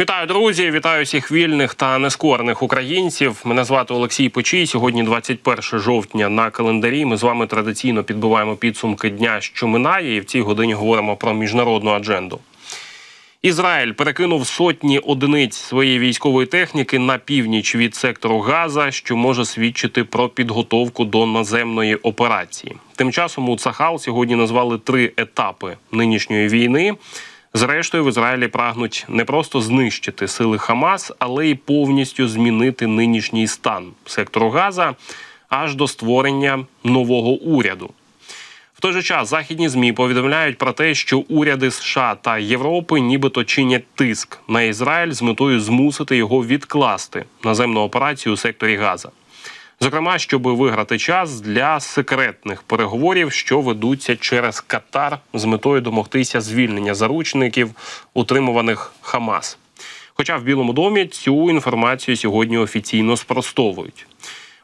Вітаю, друзі! Вітаю всіх вільних та нескорених українців. Мене звати Олексій Почій. Сьогодні 21 жовтня на календарі. Ми з вами традиційно підбиваємо підсумки дня, що минає, і в цій годині говоримо про міжнародну адженду. Ізраїль перекинув сотні одиниць своєї військової техніки на північ від сектору Газа, що може свідчити про підготовку до наземної операції. Тим часом у Цахал сьогодні назвали три етапи нинішньої війни. Зрештою, в Ізраїлі прагнуть не просто знищити сили Хамас, але й повністю змінити нинішній стан сектору Газа аж до створення нового уряду. В той же час західні змі повідомляють про те, що уряди США та Європи нібито чинять тиск на Ізраїль з метою змусити його відкласти наземну операцію у секторі Газа. Зокрема, щоб виграти час для секретних переговорів, що ведуться через Катар з метою домогтися звільнення заручників, утримуваних Хамас. Хоча в Білому домі цю інформацію сьогодні офіційно спростовують.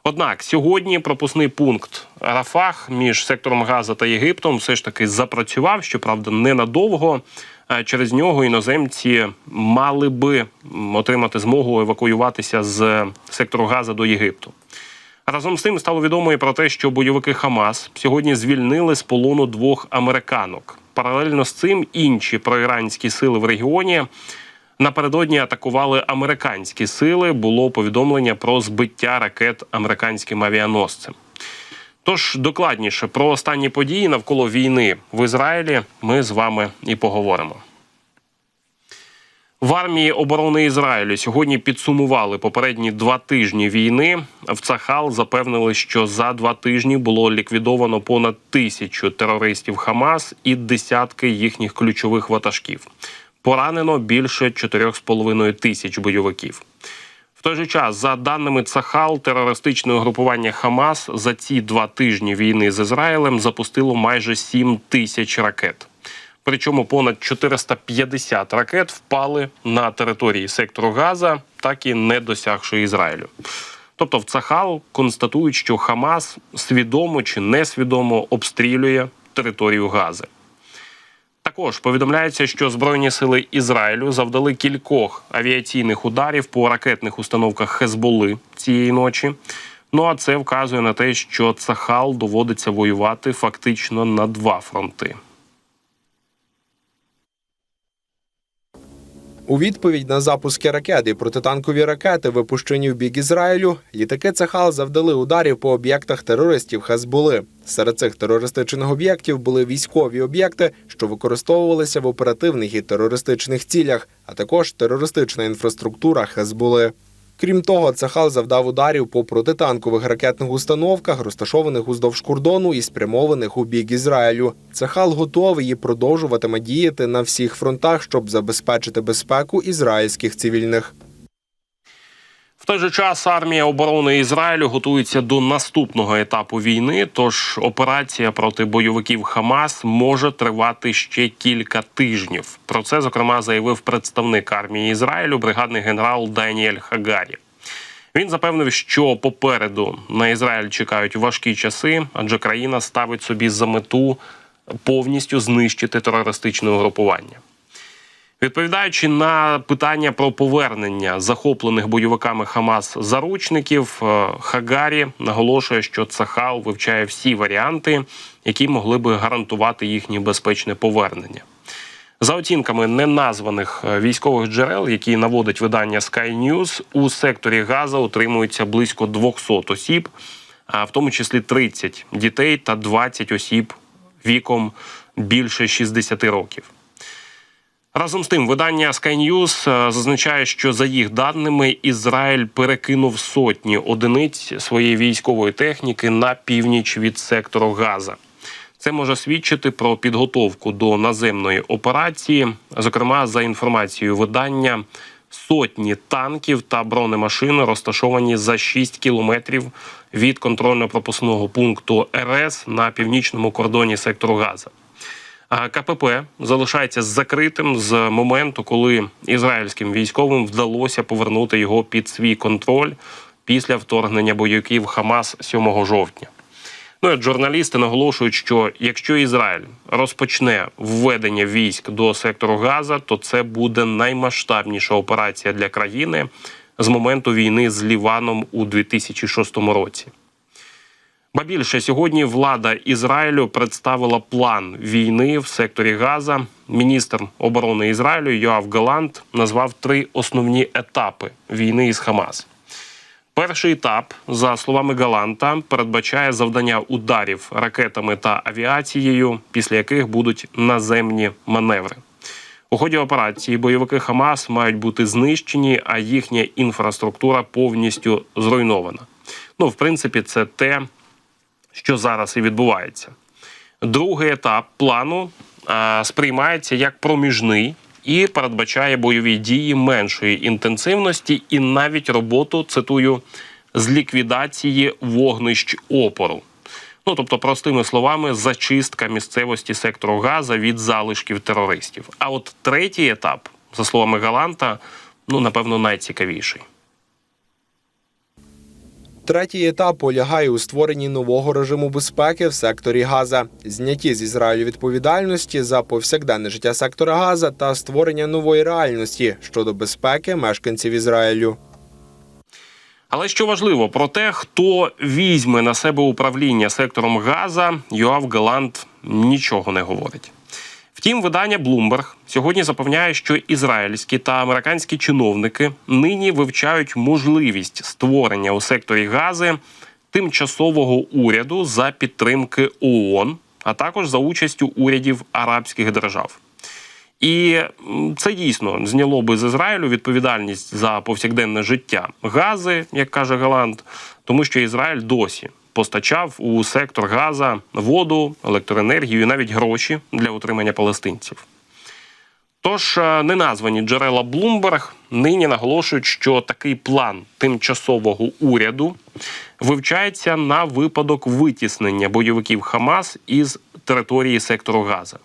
Однак сьогодні пропускний пункт Рафах між сектором Газа та Єгиптом все ж таки запрацював, щоправда, ненадовго. Е, Через нього іноземці мали би отримати змогу евакуюватися з сектору Газа до Єгипту. Разом з тим стало відомо і про те, що бойовики Хамас сьогодні звільнили з полону двох американок. Паралельно з цим інші проіранські сили в регіоні напередодні атакували американські сили. Було повідомлення про збиття ракет американським авіаносцем. Тож докладніше про останні події навколо війни в Ізраїлі ми з вами і поговоримо. В армії оборони Ізраїлю сьогодні підсумували попередні два тижні війни. В Цахал запевнили, що за два тижні було ліквідовано понад тисячу терористів Хамас і десятки їхніх ключових ватажків. Поранено більше 4,5 тисяч бойовиків. В той же час, за даними Цахал, терористичне угрупування Хамас за ці два тижні війни з Ізраїлем запустило майже 7 тисяч ракет. Причому понад 450 ракет впали на території сектору Газа, так і не досягши Ізраїлю. Тобто в Цахал констатують, що Хамас свідомо чи несвідомо обстрілює територію Гази. Також повідомляється, що збройні сили Ізраїлю завдали кількох авіаційних ударів по ракетних установках Хезболи цієї ночі. Ну а це вказує на те, що Цахал доводиться воювати фактично на два фронти. У відповідь на запуски ракет і протитанкові ракети, випущені в бік Ізраїлю, літаки Цахал завдали ударів по об'єктах терористів Хазбули. Серед цих терористичних об'єктів були військові об'єкти, що використовувалися в оперативних і терористичних цілях, а також терористична інфраструктура Хезболи. Крім того, Цахал завдав ударів по протитанкових ракетних установках, розташованих уздовж кордону і спрямованих у бік Ізраїлю. Цахал готовий і продовжуватиме діяти на всіх фронтах, щоб забезпечити безпеку ізраїльських цивільних. Той же час армія оборони Ізраїлю готується до наступного етапу війни. Тож операція проти бойовиків Хамас може тривати ще кілька тижнів. Про це зокрема заявив представник армії Ізраїлю, бригадний генерал Даніель Хагарі. Він запевнив, що попереду на Ізраїль чекають важкі часи, адже країна ставить собі за мету повністю знищити терористичне угрупування. Відповідаючи на питання про повернення захоплених бойовиками Хамас заручників, е, Хагарі наголошує, що Цахал вивчає всі варіанти, які могли би гарантувати їхнє безпечне повернення. За оцінками неназваних е, військових джерел, які наводить видання Sky News, у секторі Газа утримується близько 200 осіб, а в тому числі 30 дітей та 20 осіб віком більше 60 років. Разом з тим, видання Sky News е, зазначає, що за їх даними Ізраїль перекинув сотні одиниць своєї військової техніки на північ від сектору Газа. Це може свідчити про підготовку до наземної операції. Зокрема, за інформацією видання, сотні танків та бронемашин розташовані за 6 кілометрів від контрольно-пропускного пункту РС на північному кордоні сектору Газа. КПП залишається закритим з моменту, коли ізраїльським військовим вдалося повернути його під свій контроль після вторгнення бойовиків Хамас 7 жовтня. Ну і журналісти наголошують, що якщо Ізраїль розпочне введення військ до сектору Газа, то це буде наймасштабніша операція для країни з моменту війни з Ліваном у 2006 році. Ба більше сьогодні влада Ізраїлю представила план війни в секторі Газа. Міністр оборони Ізраїлю Йоав Галант назвав три основні етапи війни із Хамас. Перший етап, за словами Галанта, передбачає завдання ударів ракетами та авіацією, після яких будуть наземні маневри. У ході операції бойовики Хамас мають бути знищені, а їхня інфраструктура повністю зруйнована. Ну, в принципі, це те, що зараз і відбувається. Другий етап плану а, сприймається як проміжний і передбачає бойові дії меншої інтенсивності і навіть роботу, цитую, з ліквідації вогнищ опору. Ну, тобто, простими словами, зачистка місцевості сектору Газа від залишків терористів. А от третій етап, за словами Галанта, ну напевно найцікавіший. Третій етап полягає у створенні нового режиму безпеки в секторі Газа, знятті з Ізраїлю відповідальності за повсякденне життя сектора Газа та створення нової реальності щодо безпеки мешканців Ізраїлю. Але що важливо про те, хто візьме на себе управління сектором Газа, Йоав Галант нічого не говорить. Втім, видання Bloomberg сьогодні запевняє, що ізраїльські та американські чиновники нині вивчають можливість створення у секторі Гази тимчасового уряду за підтримки ООН, а також за участю урядів арабських держав. І це дійсно зняло би з Ізраїлю відповідальність за повсякденне життя Гази, як каже Галант, тому що Ізраїль досі постачав у сектор Газа воду, електроенергію і навіть гроші для утримання палестинців. Тож е, неназвані джерела Bloomberg нині наголошують, що такий план тимчасового уряду вивчається на випадок витіснення бойовиків Хамас із території сектору Газа.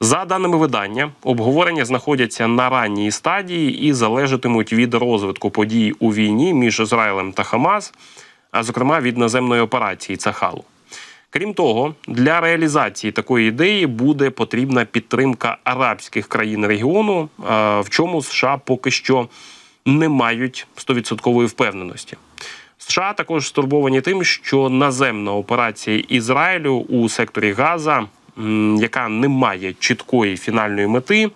За даними видання, обговорення знаходяться на ранній стадії і залежатимуть від розвитку подій у війні між Ізраїлем та Хамас, а зокрема від наземної операції Цахалу. Крім того, для реалізації такої ідеї буде потрібна підтримка арабських країн регіону, в чому США поки що не мають 100% впевненості. США також стурбовані тим, що наземна операція Ізраїлю у секторі Газа, яка не має чіткої фінальної мети,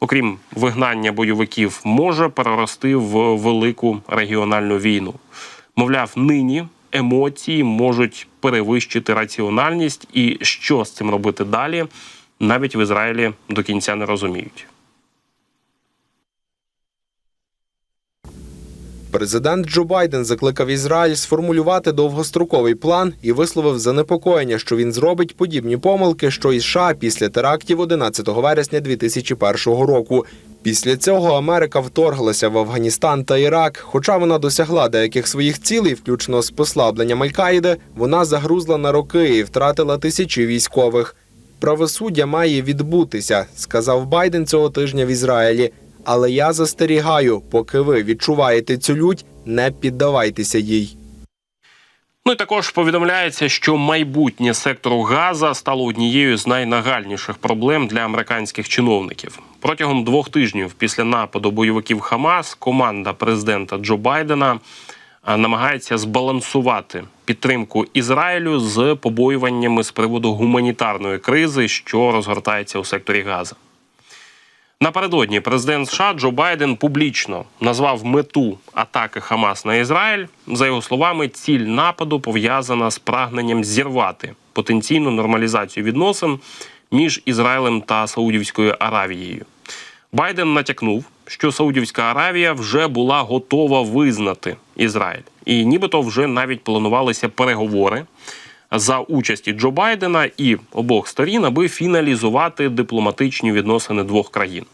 окрім вигнання бойовиків, може перерости в велику регіональну війну. Мовляв, нині емоції можуть перевищити раціональність, і що з цим робити далі, навіть в Ізраїлі до кінця не розуміють. Президент Джо Байден закликав Ізраїль сформулювати довгостроковий план і висловив занепокоєння, що він зробить подібні помилки, що і США після терактів 11 вересня 2001 року. Після цього Америка вторглася в Афганістан та Ірак. Хоча вона досягла деяких своїх цілей, включно з послабленням Аль-Каїди, вона загрузла на роки і втратила тисячі військових. Правосуддя має відбутися, сказав Байден цього тижня в Ізраїлі. Але я застерігаю, поки ви відчуваєте цю лють, не піддавайтеся їй. Ну і також повідомляється, що майбутнє сектору Газа стало однією з найнагальніших проблем для американських чиновників. Протягом двох тижнів після нападу бойовиків Хамас команда президента Джо Байдена намагається збалансувати підтримку Ізраїлю з побоюваннями з приводу гуманітарної кризи, що розгортається у секторі Газа. Напередодні президент США Джо Байден публічно назвав мету атаки Хамас на Ізраїль. За його словами, ціль нападу пов'язана з прагненням зірвати потенційну нормалізацію відносин між Ізраїлем та Саудівською Аравією. Байден натякнув, що Саудівська Аравія вже була готова визнати Ізраїль, і нібито вже навіть планувалися переговори за участі Джо Байдена і обох сторін, аби фіналізувати дипломатичні відносини двох країн.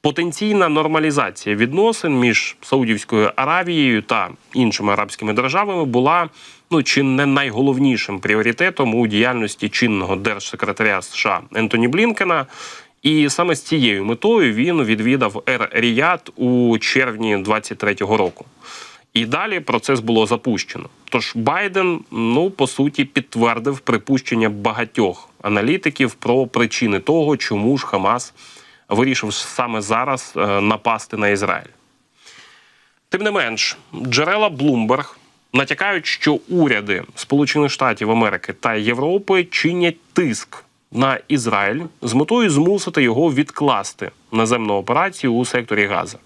Потенційна нормалізація відносин між Саудівською Аравією та іншими арабськими державами була ну чи не найголовнішим пріоритетом у діяльності чинного держсекретаря США Ентоні Блінкена. І саме з цією метою він відвідав Ер Ріяд у червні 23-го року. І далі процес було запущено. Тож Байден, ну по суті, підтвердив припущення багатьох аналітиків про причини того, чому ж Хамас вирішив саме зараз е, напасти на Ізраїль. Тим не менш, джерела Bloomberg натякають, що уряди Сполучених Штатів Америки та Європи чинять тиск на Ізраїль з метою змусити його відкласти наземну операцію у секторі Газа.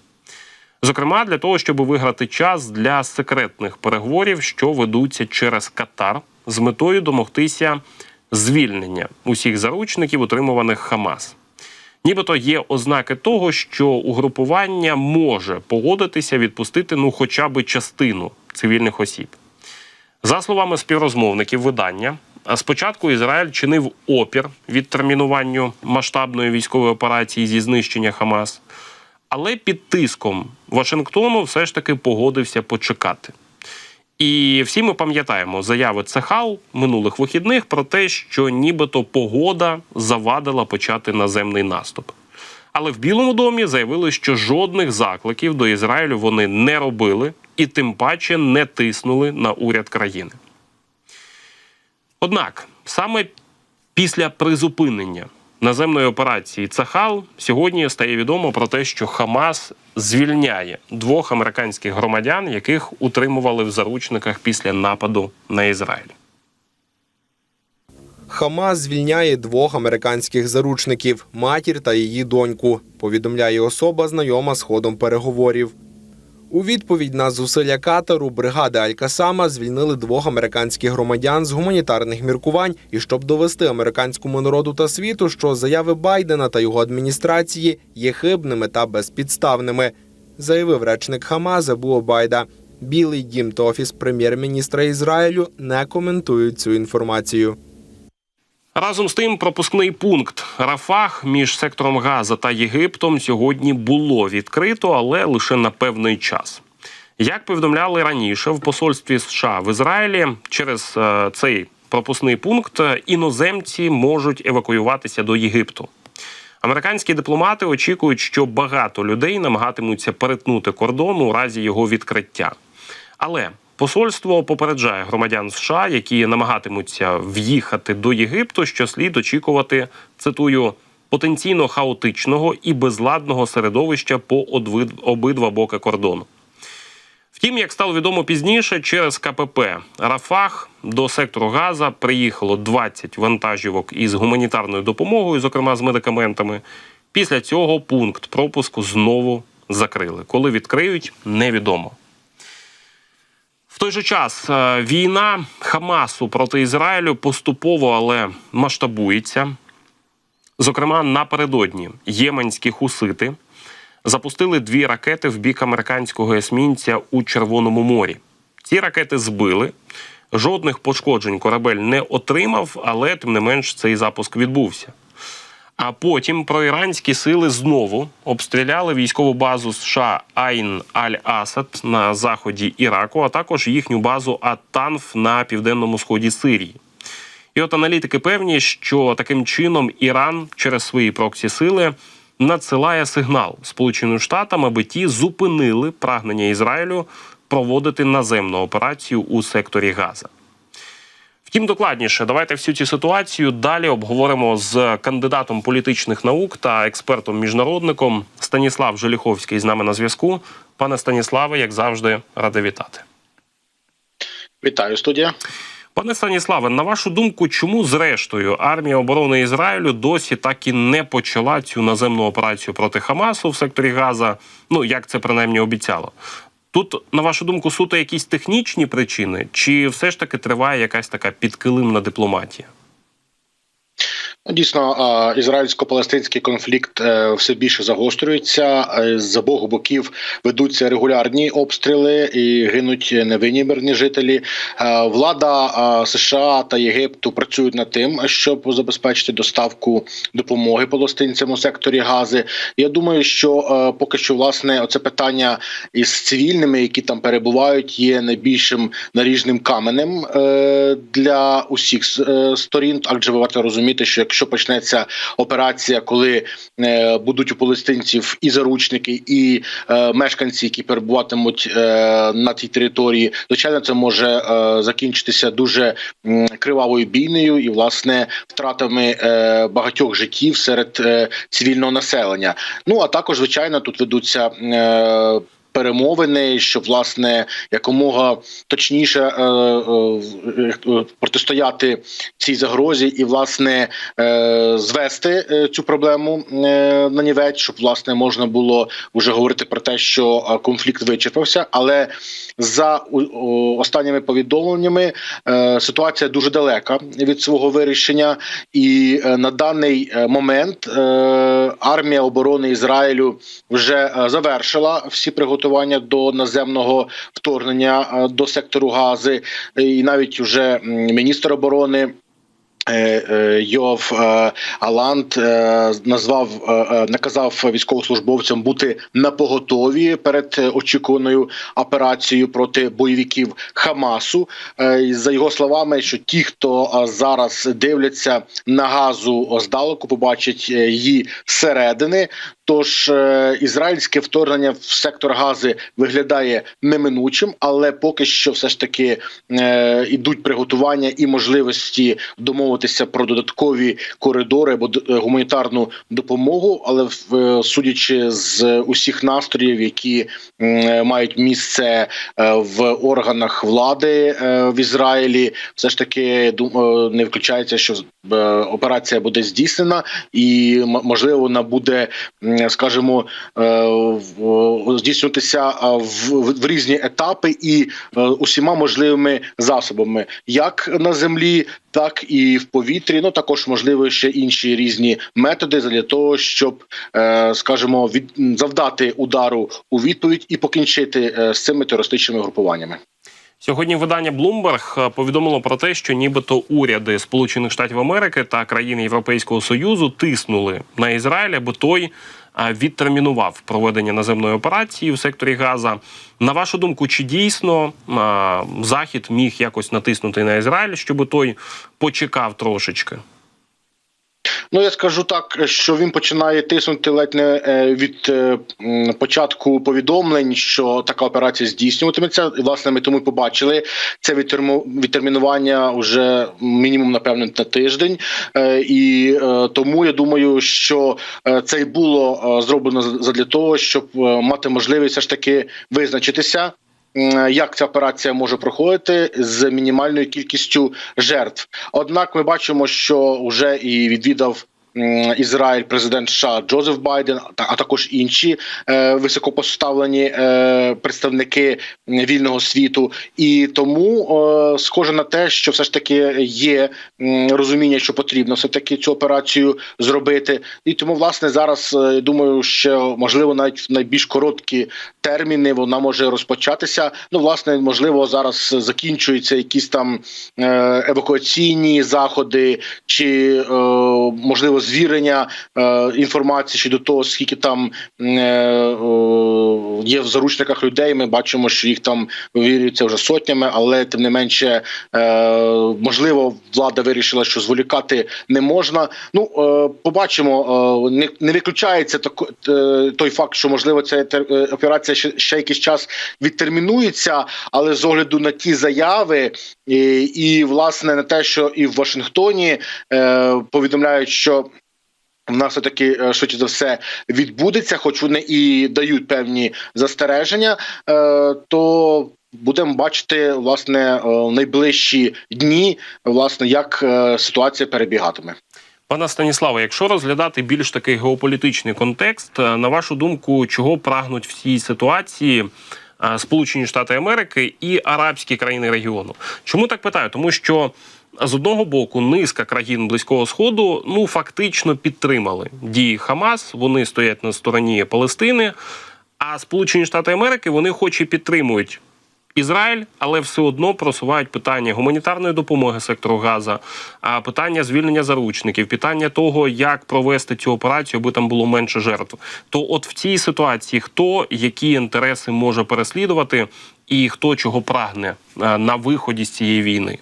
Зокрема, для того, щоб виграти час для секретних переговорів, що ведуться через Катар, з метою домогтися звільнення усіх заручників, утримуваних Хамас. Нібито є ознаки того, що угрупування може погодитися відпустити ну хоча б частину цивільних осіб. За словами співрозмовників видання, спочатку Ізраїль чинив опір відтермінуванню масштабної військової операції зі знищення Хамас, але під тиском Вашингтону все ж таки погодився почекати. І всі ми пам'ятаємо заяви Цехал минулих вихідних про те, що нібито погода завадила почати наземний наступ. Але в Білому домі заявили, що жодних закликів до Ізраїлю вони не робили і тим паче не тиснули на уряд країни. Однак саме після призупинення наземної операції Цахал сьогодні стає відомо про те, що Хамас звільняє двох американських громадян, яких утримували в заручниках після нападу на Ізраїль. Хамас звільняє двох американських заручників матір та її доньку. Повідомляє особа, знайома з ходом переговорів. У відповідь на зусилля Катару бригади Аль-Касама звільнили двох американських громадян з гуманітарних міркувань, і щоб довести американському народу та світу, що заяви Байдена та його адміністрації є хибними та безпідставними, заявив речник Хамас Абу Обайда. Білий дім та офіс прем'єр-міністра Ізраїлю не коментують цю інформацію. Разом з тим, пропускний пункт Рафах між сектором Газа та Єгиптом сьогодні було відкрито, але лише на певний час. Як повідомляли раніше в посольстві США в Ізраїлі, через е, цей пропускний пункт е, іноземці можуть евакуюватися до Єгипту. Американські дипломати очікують, що багато людей намагатимуться перетнути кордон у разі його відкриття. Але посольство попереджає громадян США, які намагатимуться в'їхати до Єгипту, що слід очікувати, цитую, потенційно хаотичного і безладного середовища по обидва боки кордону. Втім, як стало відомо пізніше, через КПП Рафах до сектору Газа приїхало 20 вантажівок із гуманітарною допомогою, зокрема з медикаментами. Після цього пункт пропуску знову закрили. Коли відкриють, невідомо. Той же час е, війна Хамасу проти Ізраїлю поступово, але масштабується. Зокрема, напередодні єменські хусити запустили дві ракети в бік американського есмінця у Червоному морі. Ці ракети збили. Жодних пошкоджень корабель не отримав, але тим не менш цей запуск відбувся. А потім проіранські сили знову обстріляли військову базу США Айн Аль-Асад на заході Іраку, а також їхню базу Ат-Танф на південному сході Сирії. І от аналітики певні, що таким чином Іран через свої проксі сили надсилає сигнал Сполученим Штатам, аби ті зупинили прагнення Ізраїлю проводити наземну операцію у секторі Газа. Втім, докладніше, давайте всю цю ситуацію далі обговоримо з кандидатом політичних наук та експертом-міжнародником Станіслав Желіховський з нами на зв'язку. Пане Станіславе, як завжди, радий вітати. Вітаю, студія. Пане Станіславе, на вашу думку, чому зрештою армія оборони Ізраїлю досі так і не почала цю наземну операцію проти Хамасу в секторі Газа? Ну як це принаймні обіцяло? Тут, на вашу думку, суто якісь технічні причини, чи все ж таки триває якась така підкилимна дипломатія? Ну, Дійсно, ізраїльсько-палестинський конфлікт е, все більше загострюється. Е, З обох боків ведуться регулярні обстріли і гинуть невинні мирні жителі. Е, Влада США та Єгипту працюють над тим, щоб забезпечити доставку допомоги палестинцям у секторі Гази. Я думаю, що поки що власне оце питання із цивільними, які там перебувають, є найбільшим наріжним каменем для усіх сторін. Адже ви варто розуміти, що якщо якщо почнеться операція, коли е, будуть у палестинців і заручники, і е, мешканці, які перебуватимуть е, на тій території, звичайно, це може закінчитися дуже кривавою бійнею і власне втратами багатьох життів серед цивільного населення. Ну а також, звичайно, тут ведуться. Перемовини, щоб власне якомога точніше е, е, е, протистояти цій загрозі, і власне е, звести е, цю проблему е, на нівець, щоб власне можна було вже говорити про те, що е, конфлікт вичерпався. Але за останніми повідомленнями е, ситуація дуже далека від свого вирішення, і на даний момент е, армія оборони Ізраїлю вже завершила всі приготування до наземного вторгнення е, до сектору Гази, і навіть вже міністр оборони. е, е, Йов Аланд назвав наказав військовослужбовцям бути на поготові перед очікуваною операцією проти бойовиків Хамасу. За його словами, що ті, хто зараз дивляться на газу здалеку, побачать її зсередини. Тож е, ізраїльське вторгнення в сектор Гази виглядає неминучим, але поки що все ж таки е, ідуть приготування і можливості домовитися про додаткові коридори або е, гуманітарну допомогу. Але в- судячи з усіх настроїв, які мають місце в органах влади в Ізраїлі, все ж таки не виключається, що операція буде здійснена, і можливо вона буде скажімо, е, здійснюватися в, різні етапи і е, усіма можливими засобами, як на землі, так і в повітрі. Ну також можливо ще інші різні методи для того, щоб, е, скажімо, від завдати удару у відповідь і покінчити е, з цими терористичними групуваннями. Сьогодні видання Bloomberg е, повідомило про те, що нібито уряди Сполучених Штатів Америки та країн Європейського союзу тиснули на Ізраїль, аби той е, відтермінував проведення наземної операції в секторі Газа. На вашу думку, чи дійсно е, Захід міг якось натиснути на Ізраїль, щоб той почекав трошечки? Ну я скажу так, що він починає тиснути ледь не е, від е, початку повідомлень, що така операція здійснюватиметься. І, Власне, ми тому побачили це відтермінування вже мінімум напевно на тиждень. Е, І тому я думаю, що це й було зроблено задля того, щоб мати можливість все ж таки визначитися. М, Як ця операція може проходити з мінімальною кількістю жертв? Однак ми бачимо, що вже і відвідав Ізраїль президент США Джозеф Байден, а також інші е, високопоставлені е, представники вільного світу. І тому е, схоже на те, що все ж таки є розуміння, що потрібно все таки цю операцію зробити. І тому, власне, зараз думаю, що можливо навіть в найбільш короткі терміни вона може розпочатися. Ну, власне, можливо, зараз закінчуються якісь там евакуаційні заходи, чи можливо звірення е, інформації щодо того, скільки там е, є в заручниках людей. Ми бачимо, що їх там вивірюється вже сотнями, але тим не менше, е, можливо, влада вирішила, що зволікати не можна. Ну побачимо, не, виключається е, той факт, що можливо ця тер- операція ще, ще якийсь час відтермінується, але з огляду на ті заяви і, і власне на те, що і в Вашингтоні повідомляють, що. В нас все таки швидше за все відбудеться, хоч вони і дають певні застереження, е, то будемо бачити власне е, найближчі дні, власне, як е, ситуація перебігатиме. Пане Станіславе, якщо розглядати більш такий геополітичний контекст, е, на вашу думку, чого прагнуть в цій ситуації е, Сполучені Штати Америки і арабські країни регіону? Чому так питаю? Тому що з одного боку низка країн близького сходу ну фактично підтримали дії Хамас. Вони стоять на стороні Палестини. А Сполучені Штати Америки вони хоч і підтримують Ізраїль, але все одно просувають питання гуманітарної допомоги сектору Газа, питання звільнення заручників, питання того, як провести цю операцію, аби там було менше жертв. То, от в цій ситуації, хто які інтереси може переслідувати, і хто чого прагне е, на виході з цієї війни?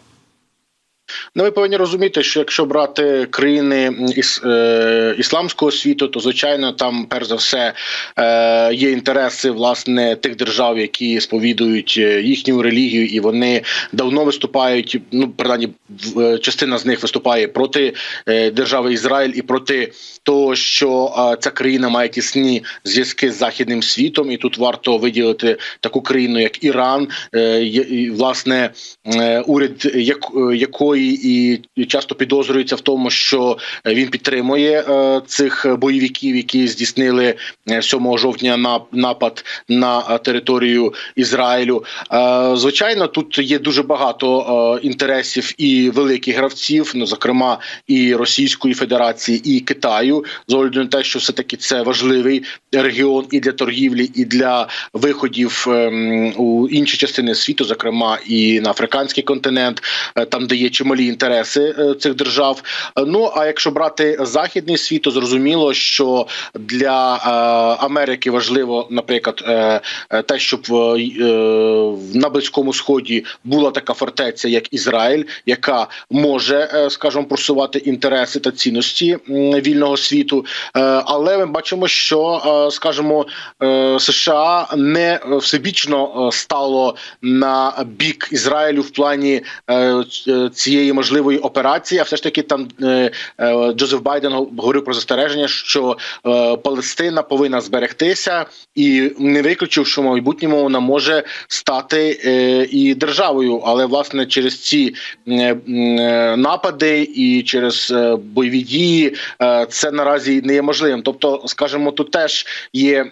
Ну, ви повинні розуміти, що якщо брати країни іс, е, ісламського світу, то звичайно там перш за все е, є інтереси власне тих держав, які сповідують е, їхню релігію, і вони давно виступають. Ну принаймні, е, частина з них виступає проти е, держави Ізраїль і проти того, що ця країна має тісні зв'язки з західним світом, і тут варто виділити таку країну, як Іран, е, і, власне уряд як, е, якої і часто підозрюється в тому, що е, він підтримує е, цих бойовиків, які здійснили е, 7 жовтня на напад на е, територію Ізраїлю. Е, Звичайно, тут є дуже багато е, інтересів і великих гравців, ну зокрема і Російської Федерації, і Китаю, з огляду на те, що все таки це важливий регіон і для торгівлі, і для виходів ем, у інші частини світу, зокрема і на африканський континент, е, там де є чималі інтереси е, цих держав. Е, Ну а якщо брати західний світ, то зрозуміло, що для е, Америки важливо, наприклад, те, щоб на близькому сході була така фортеця, як Ізраїль, яка може, скажімо, просувати інтереси та цінності вільного світу. Але ми бачимо, що скажімо, США не всебічно стало на бік Ізраїлю в плані ц- е, цієї можливої операції. А все ж таки там е, е, Джозеф Байден говорив про застереження, що е, Палестина повинна зберегтися, і не виключив, що в майбутньому вона може стати і державою, але власне через ці напади і через бойові дії це наразі не є можливим. Тобто, скажімо, тут теж є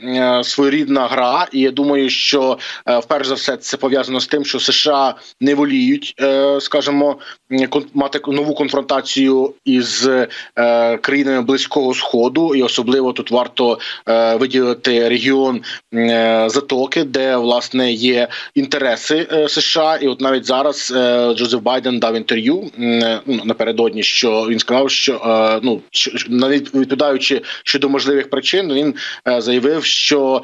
своєрідна гра, і я думаю, що вперше за все це пов'язано з тим, що США не воліють, скажімо, мати нову конфронтацію із е, країнами близького сходу, і особливо тут варто е, виділити регіон е, Затоки, де власне є інтереси США, і от навіть зараз Джозеф Байден дав інтерв'ю ну, напередодні, що він сказав, що ну навіть відповідаючи щодо можливих причин, він заявив, що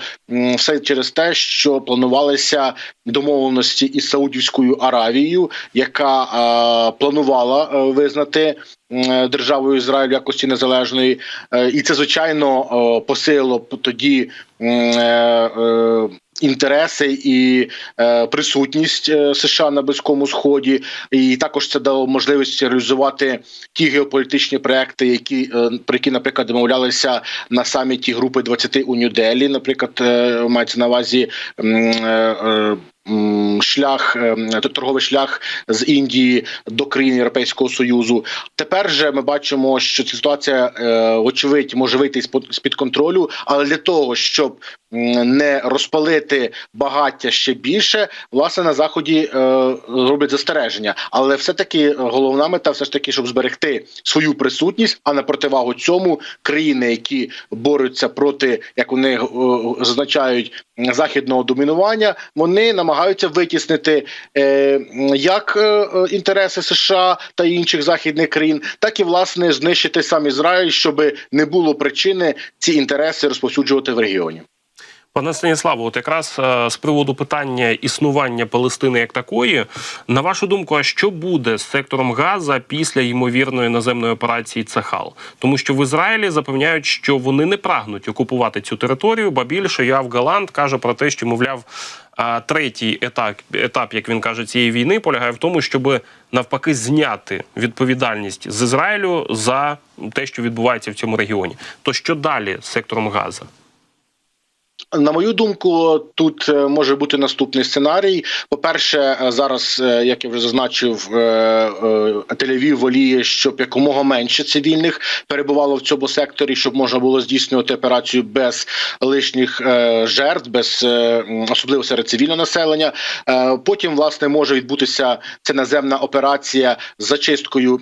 все через те, що планувалися домовленості із Саудівською Аравією, яка е, планувала е, визнати м, державою Ізраїль якості незалежної, Е, і це звичайно е, посилило тоді. е, е, Інтереси і е, присутність е, США на близькому сході, і також це дало можливість реалізувати ті геополітичні проекти, які е, про які, наприклад, домовлялися на саміті групи 20 у Нью-Делі, наприклад, е, мається на увазі е, е, шлях, е, торговий шлях з Індії до країн Європейського союзу. Тепер же ми бачимо, що ця ситуація очевидь, може вийти з під контролю, але для того, щоб не розпалити багаття ще більше, власне на заході е, роблять застереження. Але все таки головна мета, все ж таки, щоб зберегти свою присутність, а на противагу цьому країни, які борються проти, як вони е, зазначають, західного домінування, вони намагаються витіснити е, як е, е, інтереси США та інших західних країн, так і власне знищити сам Ізраїль, щоб не було причини ці інтереси розповсюджувати в регіоні. Пане Станіславу, от якраз е, з приводу питання існування Палестини як такої, на вашу думку, а що буде з сектором Газа після ймовірної наземної операції Цахал? Тому що в Ізраїлі запевняють, що вони не прагнуть окупувати цю територію, ба більше Яв Галант каже про те, що мовляв. А третій етап, етап, як він каже, цієї війни полягає в тому, щоб навпаки зняти відповідальність з Ізраїлю за те, що відбувається в цьому регіоні. То що далі з сектором Газа? На мою думку, тут е, може бути наступний сценарій. По-перше, е, зараз, е, як я вже зазначив, Тель-Авів воліє, щоб якомога менше цивільних перебувало в цьому секторі, щоб можна було здійснювати операцію без лишніх жертв, без особливо серед цивільного населення. Потім, власне, може відбутися ця наземна операція з зачисткою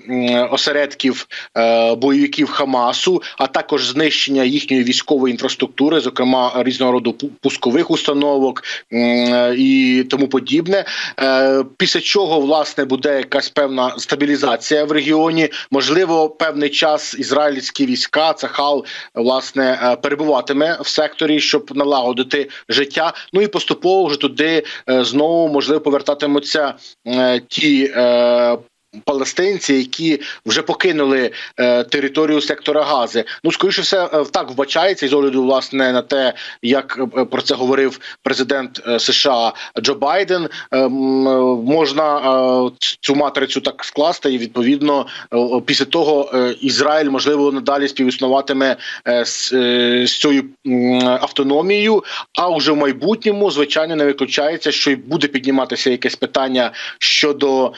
осередків бойовиків Хамасу, а також знищення їхньої військової інфраструктури, зокрема різного роду пускових установок е, і тому подібне. Е, Після чого власне буде якась певна стабілізація в регіоні. Можливо, певний час ізраїльські війська Цахал власне е, перебуватиме в секторі, щоб налагодити життя. Ну і поступово вже туди знову можливо повертатимуться ті. Е, палестинці, які вже покинули е, територію сектора Гази. Ну скоріше все е, так вбачається і з огляду власне на те, як е, про це говорив президент е, США Джо Байден. е, е, можна е, цю матрицю так скласти, і відповідно е, після того е, Ізраїль можливо надалі співіснуватиме е, з, е, з цією автономією. А вже в майбутньому, звичайно, не виключається, що й буде підніматися якесь питання щодо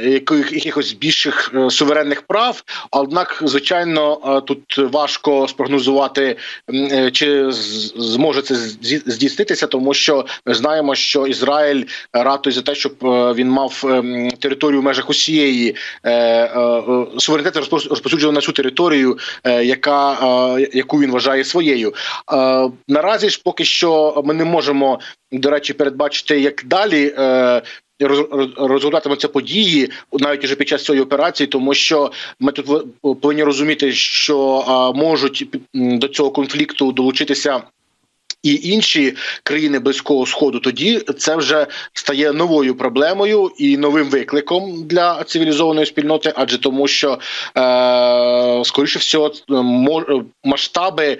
яких, якихось більших е, суверенних прав. Однак, звичайно, е, тут важко спрогнозувати, е, чи зможе це здійснитися, тому що ми знаємо, що Ізраїль ратує за те, щоб він мав ем, територію в межах усієї суверенітет розпос- на цю територію, яка яку він вважає своєю. Наразі ж поки що ми не можемо до речі передбачити, як далі. е, Розгортатимуться події навіть уже під час цієї операції, тому що ми тут повинні розуміти, що можуть до цього конфлікту долучитися і інші країни близького сходу. Тоді це вже стає новою проблемою і новим викликом для цивілізованої спільноти, адже тому, що е, скоріше всього масштаби е,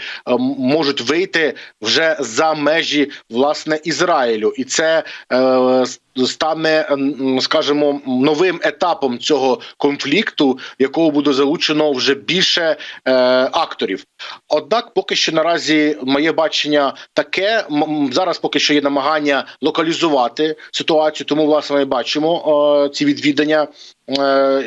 можуть вийти вже за межі власне Ізраїлю, і це е, стане, скажімо, новим етапом цього конфлікту, якого буде залучено вже більше е, акторів. Однак, поки що наразі моє бачення таке. Зараз поки що є намагання локалізувати ситуацію, тому власне ми бачимо е, ці відвідання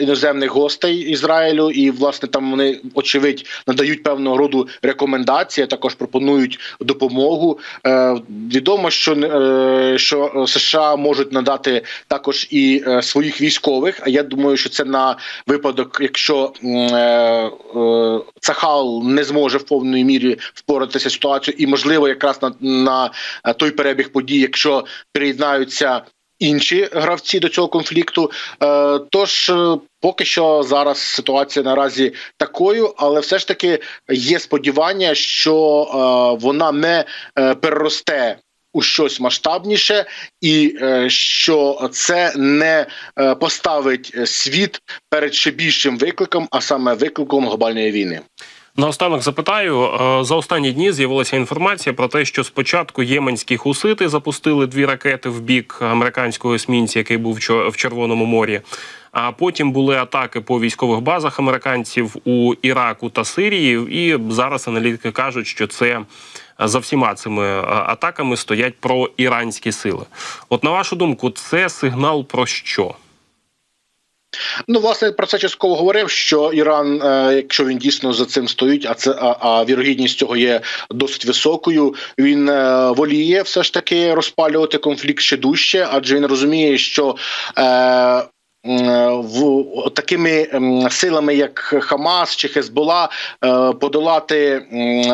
іноземних гостей Ізраїлю, і власне там вони очевидь надають певного роду рекомендації. Також пропонують допомогу. Е, відомо, що е, що США можуть надати також і е, своїх військових. А я думаю, що це на випадок, якщо е, е, Цахал не зможе в повній мірі впоратися з ситуацією, і можливо, якраз на, на е, той перебіг подій, якщо приєднаються. Інші гравці до цього конфлікту, Е, тож е, поки що зараз ситуація наразі такою, але все ж таки є сподівання, що е, вона не переросте у щось масштабніше, і що це не поставить світ перед ще більшим викликом, а саме викликом глобальної війни. Наостанок запитаю е, за останні дні з'явилася інформація про те, що спочатку єменські хусити запустили дві ракети в бік американського есмінця, який був в Червоному морі. А потім були атаки по військових базах американців у Іраку та Сирії. І зараз аналітики кажуть, що це за всіма цими е, атаками стоять проіранські сили. От на вашу думку, це сигнал про що? Ну, власне, про це частково говорив, що Іран, е, якщо він дійсно за цим стоїть, а це а, а вірогідність цього є досить високою. Він е, воліє все ж таки розпалювати конфлікт ще дужче, адже він розуміє, що. Е, в такими силами, як Хамас чи Хезбола, е, подолати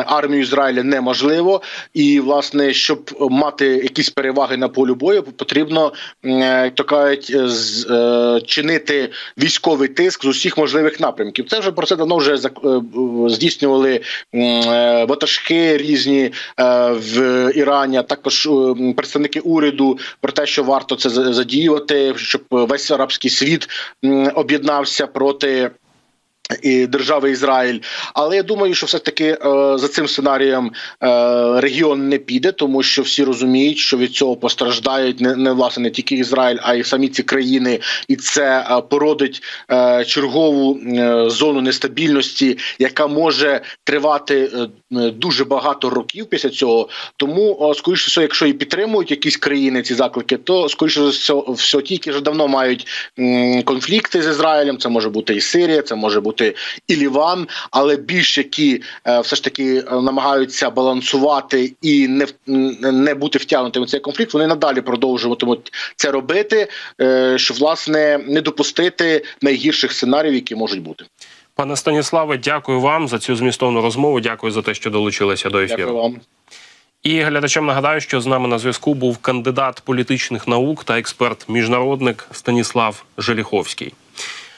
армію Ізраїля неможливо, і власне, щоб мати якісь переваги на полю бою, потрібно м, як то кажуть, е, е, чинити військовий тиск з усіх можливих напрямків. Це вже про це давно вже е, е, здійснювали е, ватажки різні е, в Ірані, а також е, представники уряду про те, що варто це за- задіювати, щоб весь арабський світ об'єднався проти. І держави Ізраїль, але я думаю, що все таки е, за цим сценарієм е, регіон не піде, тому що всі розуміють, що від цього постраждають не, не власне не тільки Ізраїль, а й самі ці країни, і це е, породить е, чергову е, зону нестабільності, яка може тривати е, е, дуже багато років після цього. Тому, е, скоріше всього, якщо і підтримують якісь країни ці заклики, то скоріше всього, все тільки вже давно мають м, конфлікти з Ізраїлем. Це може бути і Сирія, це може бути і Ліван, але більш які е, все ж таки е, намагаються балансувати і не не бути втягнутими в цей конфлікт. Вони надалі продовжуватимуть це робити, е, щоб власне не допустити найгірших сценаріїв, які можуть бути. Пане Станіславе, дякую вам за цю змістовну розмову. Дякую за те, що долучилися до ефіру. Дякую вам. І глядачам нагадаю, що з нами на зв'язку був кандидат політичних наук та експерт-міжнародник Станіслав Желіховський.